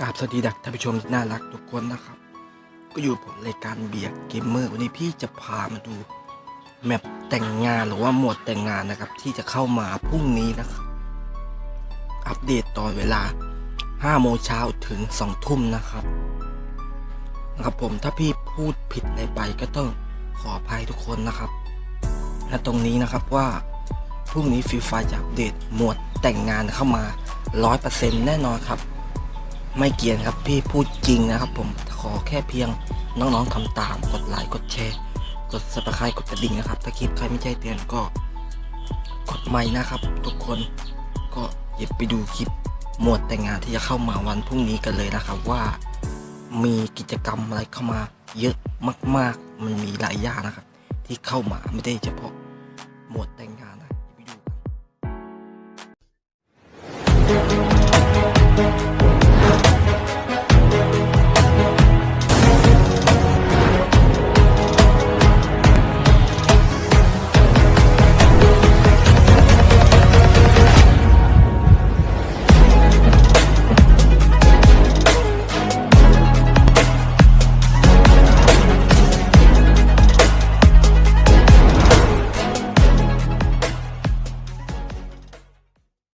กราบสวัสดีดักท่านผู้ชมน่ารักทุกคนนะครับ ก็อยู่ผมรายการเบียร์เกมเมอร์วันนี้พี่จะพามาดูแมปแต่งงานหรือว่าหมวดแต่งงานนะครับ ที่จะเข้ามาพรุ่งนี้นะครับ อัปเดตตอนเวลา5โมงเช้าถึง2ทุ่มนะครับนะครับผมถ้าพี่พูดผิดอะไรไปก็ต้องขออภัยทุกคนนะครับและตรงนี้นะครับว่าพรุ่งนี้ฟรีไฟจะอัปเดตหมวดแต่งงานเข้ามา 100%แน่นอนครับ ไม่เกียนครับพี่พูดจริงนะครับผมขอแค่เพียงน้องๆทำตามกดไลค์กดแชร์ กด subscribe กดกระดิ่งนะครับ ถ้าคลิปใครไม่ใจเตือนก็กดไม้นะครับ ทุกคนก็หยิบไปดูคลิปหมวดแต่งงานที่จะเข้ามาวันพรุ่งนี้กันเลยนะครับว่ามีกิจกรรมอะไรเข้ามาเยอะมาก ๆ มันมีหลายอย่างนะครับ ที่เข้ามาไม่ได้เฉพาะหมวดแต่งงานนะไปดูกัน